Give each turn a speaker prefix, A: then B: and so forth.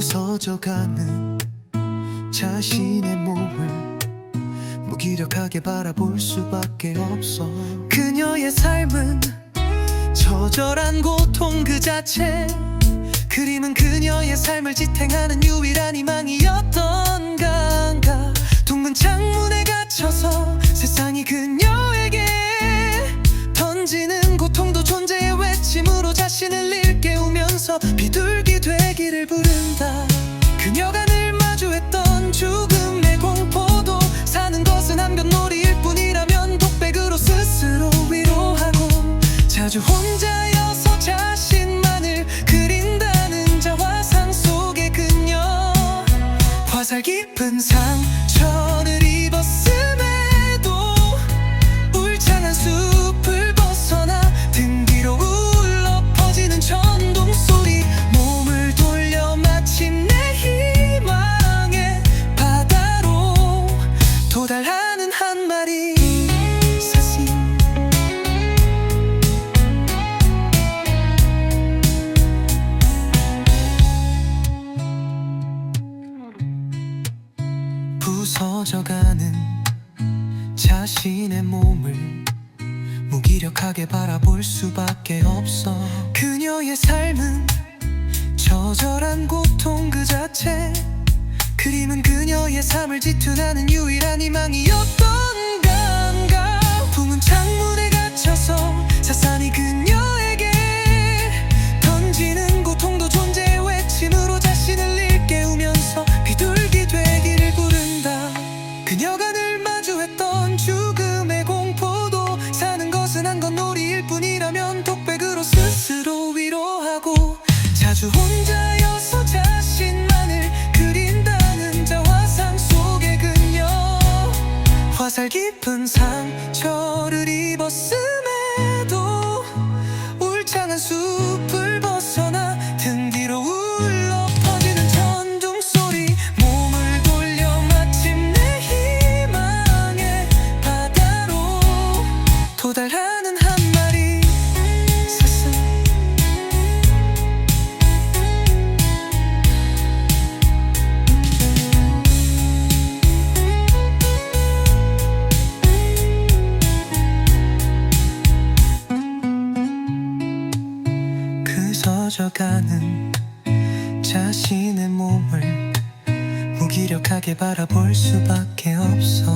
A: 부서져가는 자신의 몸을 무기력하게 바라볼 수밖에 없어. 그녀의 삶은 처절한 고통 그 자체 그림은 그녀의 삶을 지탱하는 유일한 희망이었던가 한가. 둥근 창문에 갇혀서 세상이 그녀에게 던지는 고통도 존재의 외침으로 자신을 일깨우면서 비둘기 자주 혼자여서 자신만을 그린다는 자화상 속의 그녀. 화살 깊은 상처 부서져가는 자신의 몸을 무기력하게 바라볼 수밖에 없어. 그녀의 삶은 처절한 고통 그 자체 그림은 그녀의 삶을 지투하는 유일한 희망이었던 하고 자주 혼자여서 자신만을 그린다는 자 화상 속의 그녀. 화살 깊은 상처를 입었음 그 서져가는 자신의 몸을 무기력하게 바라볼 수밖에 없어